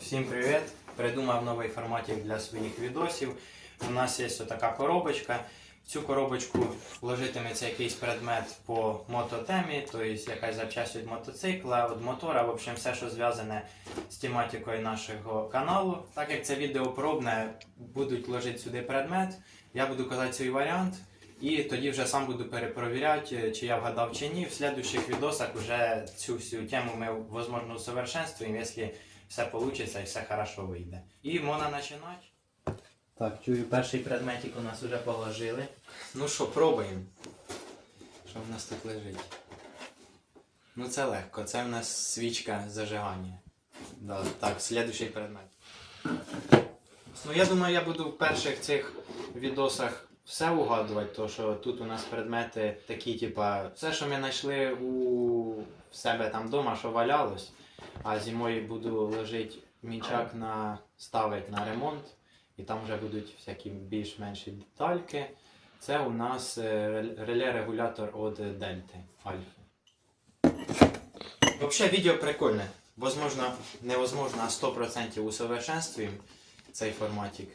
Всім привіт! Придумав новий форматик для своїх відосів. У нас є така коробочка. В цю коробочку вложитиметься якийсь предмет по мототемі, тобто якась запчасть від мотоцикла, від мотора, в общем, все, що зв'язане з тематикою нашого каналу. Так як це відео пробне, будуть вложити сюди предмет, я буду казати свій варіант. І тоді вже сам буду перепровіряти, чи я вгадав чи ні. В слідучих відосах вже цю всю тему ми, можливо, усовершенствуємо, якщо все вийде і все хорошо вийде. І можна починати. Так, чую, перший предметик у нас вже положили. Ну що, пробуємо. Що в нас тут лежить? Ну це легко, це в нас свічка зажигання. Да, так, слідуючий предмет. Ну я думаю, я буду в перших цих відосах все угадувати, то що тут у нас предмети такі, типа, все, що ми знайшли у себе там вдома, що валялось, а зимою буду ложити мінчак на ставити на ремонт, і там вже будуть всякі більш-менші детальки. Це у нас е, реле-регулятор від Дельти Альфи. Взагалі відео прикольне. Возможно, невозможно, а 100% усовершенствуємо цей форматик.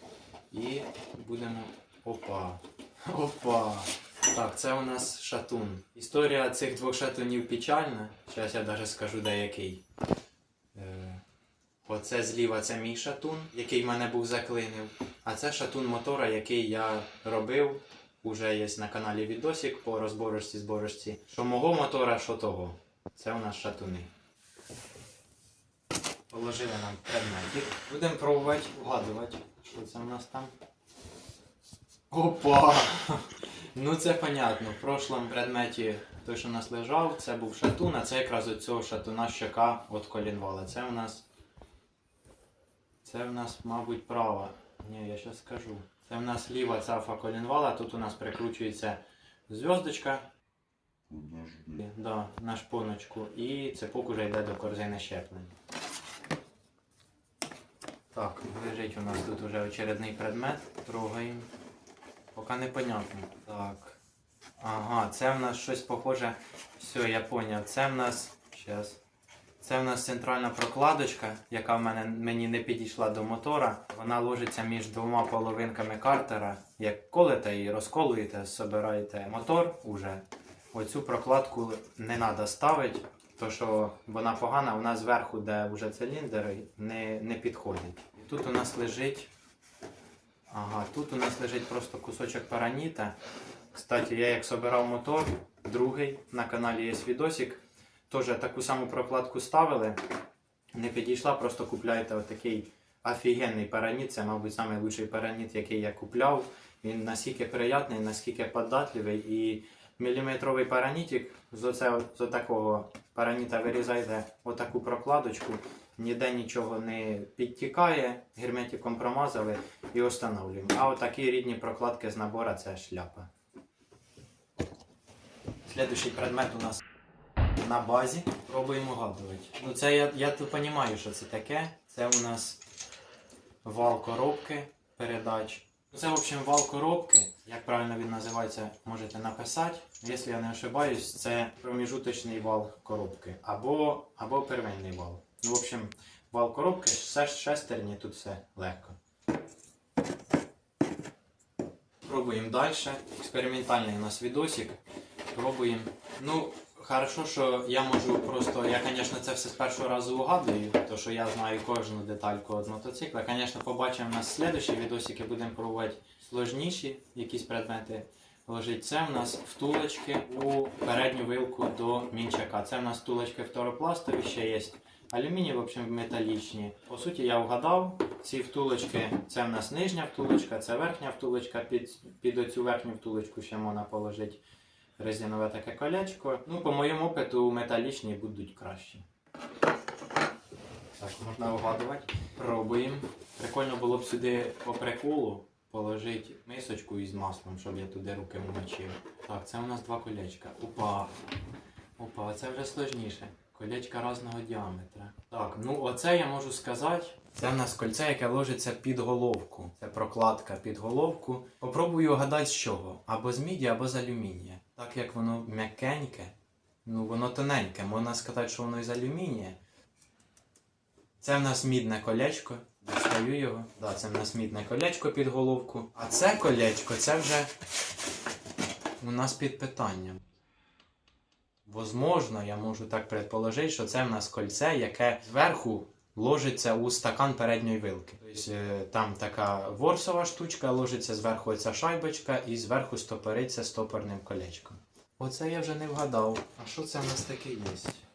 І будемо. Опа. Опа. Так, це у нас шатун. Історія цих двох шатунів печальна. Зараз я навіть скажу деякий. Е, оце зліва це мій шатун, який мене був заклинив. А це шатун мотора, який я робив. Уже є на каналі відосик по розборочці зборочці. Що мого мотора, що того. Це у нас шатуни. Положили нам предметик. Будемо пробувати вгадувати, що це у нас там. Опа! Ну це понятно. В прошлому предметі той, що у нас лежав, це був шатун, а це якраз від цього шатуна щока від колінвала. Це у нас. Це в нас, мабуть, права. Ні, я зараз скажу. Це в нас ліва цафа колінвала, тут у нас прикручується зв'язочка. Да, на шпоночку. І цепок уже йде до корзини щеплення. Так, лежить у нас тут уже очередний предмет. Трогаємо. Поки непонятно. Так. Ага, це в нас щось похоже. Все, я поняв. Це в нас. Щас. Це в нас центральна прокладочка, яка в мене мені не підійшла до мотора. Вона ложиться між двома половинками картера. Як колите і розколуєте, собираєте мотор уже. Оцю прокладку не треба ставити, то що вона погана, вона зверху, де вже циліндр, не, не підходить. Тут у нас лежить. Ага, тут у нас лежить просто кусочок параніта. Кстати, я як собирав мотор, другий на каналі є відосик. Теж таку саму прокладку ставили. Не підійшла, просто купляєте отакий офігенний параніт. Це, мабуть, найкращий параніт, який я купляв. Він настільки приятний, наскільки податливий. І міліметровий паранітик з, оце, з такого параніта вирізаєте отаку прокладочку. Ніде нічого не підтікає, герметиком промазали і встановлюємо. А отакі рідні прокладки з набора це шляпа. Слідуючий предмет у нас на базі. Пробуємо вгадувати. Ну це я, я тут розумію, що це таке. Це у нас вал коробки передач. Ну, Це, в общем, вал коробки. Як правильно він називається, можете написати. Якщо я не ошибаюсь, це проміжуточний вал коробки або, або первинний вал. Ну, в общем, вал коробки, шестерні, тут все легко. Пробуємо далі. Експериментальний у нас відосик. Пробуємо. Ну, хорошо, що я можу просто. Я, звісно, це все з першого разу угадую, то що я знаю кожну детальку від мотоцикла. Звісно, побачимо у нас слідчі відосики, будемо пробувати сложніші якісь предмети. Ложить це в нас втулочки у передню вилку до мінчака. Це в нас втулочки фторопластові, ще є алюміній, в общем, металічні. По суті, я вгадав, ці втулочки, це в нас нижня втулочка, це верхня втулочка. Під, під оцю верхню втулочку ще можна положити резинове таке колечко. Ну, по моєму опиту, металічні будуть кращі. Так, можна вгадувати. Пробуємо. Прикольно було б сюди по приколу положити мисочку із маслом, щоб я туди руки вмочив. Так, це у нас два колечка. Опа. Опа, це вже сложніше. Колечка різного діаметра. Так, ну оце я можу сказати. Це в нас кольце, яке ложиться під головку. Це прокладка під головку. Попробую угадати з чого. Або з міді, або з алюмінія. Так як воно м'якеньке, ну воно тоненьке. Можна сказати, що воно із алюмінія. Це в нас мідне колечко. Достаю його. Да, це в нас мідне колечко під головку. А це колечко, це вже у нас під питанням. Возможно, я можу так предположити, що це в нас кольце, яке зверху ложиться у стакан передньої вилки. Тобто е, там така ворсова штучка, ложиться зверху оця шайбочка і зверху стопориться стопорним колечком. Оце я вже не вгадав. А що це в нас таке є?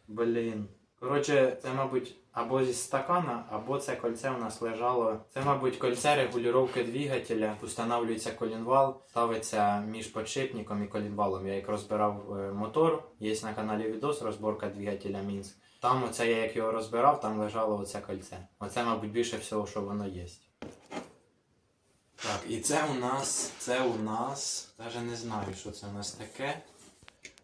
Блін. Коротше, це, мабуть, або зі стакана, або це кольце у нас лежало. Це, мабуть, кольце регулювання двигателя. Устанавлюється колінвал, ставиться між подшипником і колінвалом. Я як розбирав е, мотор, є на каналі відос розборка двигателя Мінськ. Там оце я як його розбирав, там лежало оце кольце. Оце, мабуть, більше всього, що воно є. Так, і це у нас, це у нас, навіть не знаю, що це у нас таке.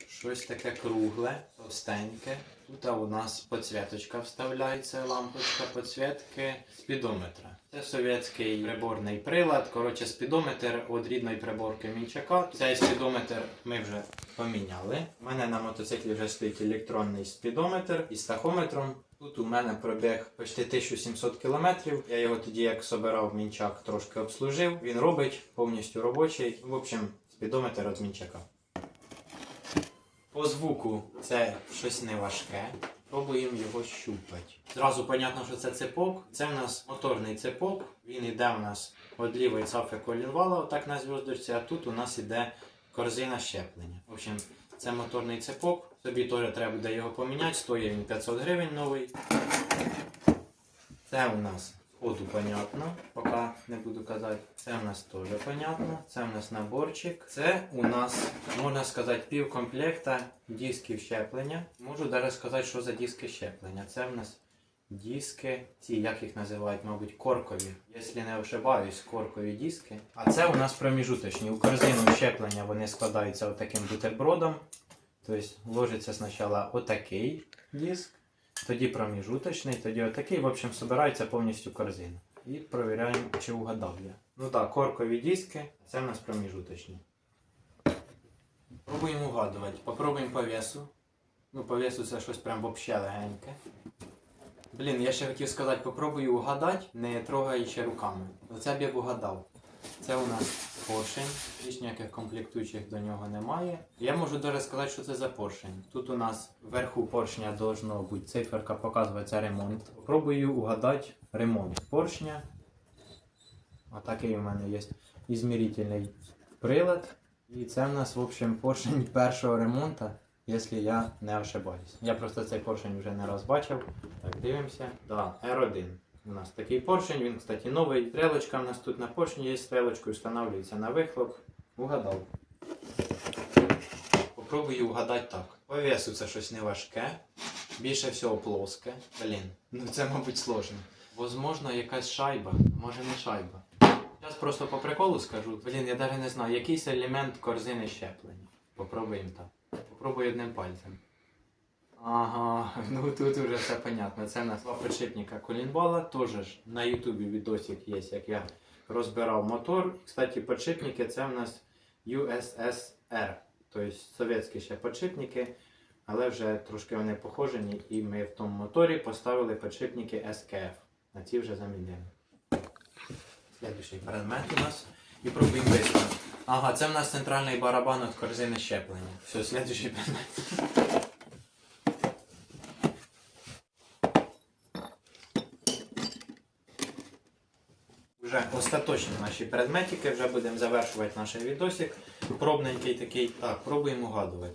Щось таке кругле, товстеньке. Тут у нас підсвіточка вставляється, лампочка підсвітки спідометра. Це совєтський приборний прилад. Коротше, спідометр від рідної приборки Мінчака. Цей спідометр ми вже поміняли. У мене на мотоциклі вже стоїть електронний спідометр із тахометром. Тут у мене пробіг почти 1700 км. Я його тоді, як собирав мінчак, трошки обслужив. Він робить повністю робочий. В общем, спідометр від мінчака. По звуку це щось не важке. Пробуємо його щупати. Зразу понятно, що це цепок. Це в нас моторний цепок. Він йде у нас від лівої цафи колінвала, отак на зв'язочці, а тут у нас іде корзина щеплення. В общем, це моторний цепок. Собі теж треба буде його поміняти. Стоїть він 500 гривень новий. Це у нас ходу понятно, поки не буду казати. Це у нас теж понятно. Це у нас наборчик. Це у нас, можна сказати, пів комплекта дисків щеплення. Можу навіть сказати, що за диски щеплення. Це у нас диски, ці, як їх називають, мабуть, коркові. Якщо не ошибаюсь, коркові диски. А це у нас проміжуточні. У корзину щеплення вони складаються отаким бутербродом. Тобто ложиться спочатку отакий диск, тоді проміжуточний, тоді отакий. В общем, збирається повністю корзина. І перевіряємо, чи угадав я. Ну так, коркові диски, це в нас проміжуточні. Пробуємо угадувати. Попробуємо по весу. Ну, по весу це щось прям вообще легеньке. Блін, я ще хотів сказати, попробую угадати, не трогаючи руками. Оце б я б угадав. Це у нас поршень, більш ніяких комплектуючих до нього немає. Я можу даже сказати, що це за поршень. Тут у нас вверху поршня должно бути циферка, показується ремонт. Пробую угадати ремонт поршня. Отакий у мене є ізмірительний прилад. І це в нас, в общем, поршень першого ремонту, якщо я не ошибаюсь. Я просто цей поршень вже не раз бачив. Так, дивимося. Да, R1. У нас такий поршень, він, кстати, новий. Стрелочка у нас тут на поршні є стрелочкою, встановлюється на вихлоп. Угадав. Попробую угадати так. По весу це щось не важке. Більше всього плоске. Блін, ну це, мабуть, сложно. Возможно, якась шайба, може не шайба. Зараз просто по приколу скажу. Блін, я навіть не знаю, якийсь елемент корзини щеплення. Попробуємо так. Попробую одним пальцем. Ну тут уже все понятно. Це у нас два підшипника колінбала. Теж на Ютубі відосик є, як я розбирав мотор. Кстати, підшипники це у нас USSR, тобто совєтські ще підшипники, але вже трошки вони похожені, і ми в тому моторі поставили підшипники SKF. На ці вже замінили. Слідуючий предмет у нас. І пробуємо висновок. Ага, це в нас центральний барабан від корзини щеплення. Все, слідуючий предмет. Вже остаточні наші предметики, вже будемо завершувати наш відосик. Пробненький такий. Так, пробуємо угадувати.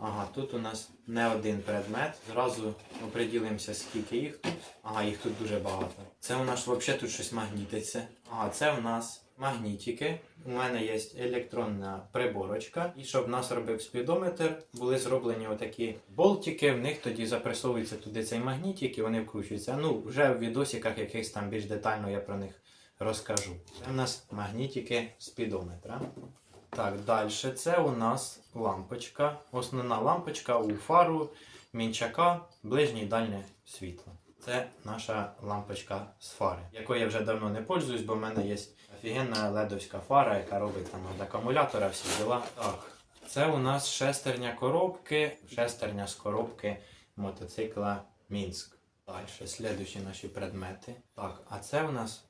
Ага, тут у нас не один предмет. Зразу оприділимося, скільки їх тут. Ага, їх тут дуже багато. Це у нас взагалі тут щось магнітиться. Ага, це у нас магнітики. У мене є електронна приборочка. І щоб нас робив спідометр, були зроблені отакі болтики. В них тоді запресовується туди цей магнітик і вони вкручуються. Ну, вже в відосиках якихось там більш детально я про них розкажу. Це у нас магнітики спідометра. Так, далі це у нас лампочка. Основна лампочка у фару мінчака, ближнє і дальнє світло. Це наша лампочка з фари, якою я вже давно не пользуюсь, бо в мене є офігенна ледовська фара, яка робить там від акумулятора всі діла. Так, це у нас шестерня коробки, шестерня з коробки мотоцикла Мінськ. Далі, слідуючі наші предмети. Так, а це в нас.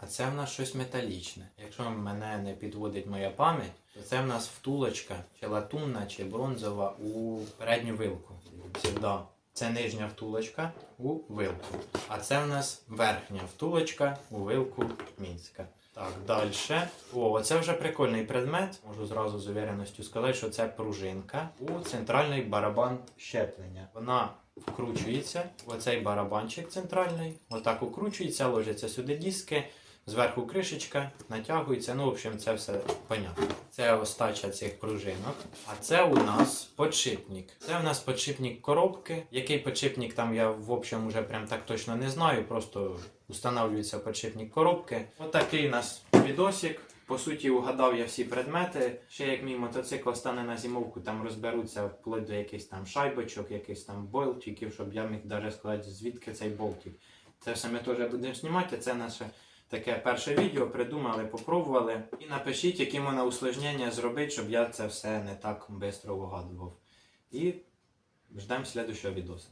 А це в нас щось металічне. Якщо мене не підводить моя пам'ять, то це в нас втулочка, чи латунна, чи бронзова у передню вилку. Сюди. Це нижня втулочка у вилку. А це в нас верхня втулочка у вилку Мінська. Так, далі. О, це вже прикольний предмет. Можу зразу з увереністю сказати, що це пружинка у центральний барабан щеплення. Вона вкручується оцей барабанчик центральний. Отак укручується, ложиться сюди диски. Зверху кришечка, натягується. Ну, в общем, це все понятно. Це остача цих пружинок. А це у нас подшипник. Це у нас подшипник коробки. Який подшипник там я в общем уже прям так точно не знаю. Просто устанавливається подшипник коробки. Отакий у нас відосик. По суті, угадав я всі предмети. Ще як мій мотоцикл стане на зимовку, там розберуться вплоть до якихось там шайбочок, якихось там болтиків, щоб я міг навіть сказати, звідки цей болтик. Це все ми теж будемо знімати. Це наше таке перше відео. Придумали, попробували. І напишіть, які можна усложнення зробити, щоб я це все не так швидко вигадував. І ждемо слідчого відосу.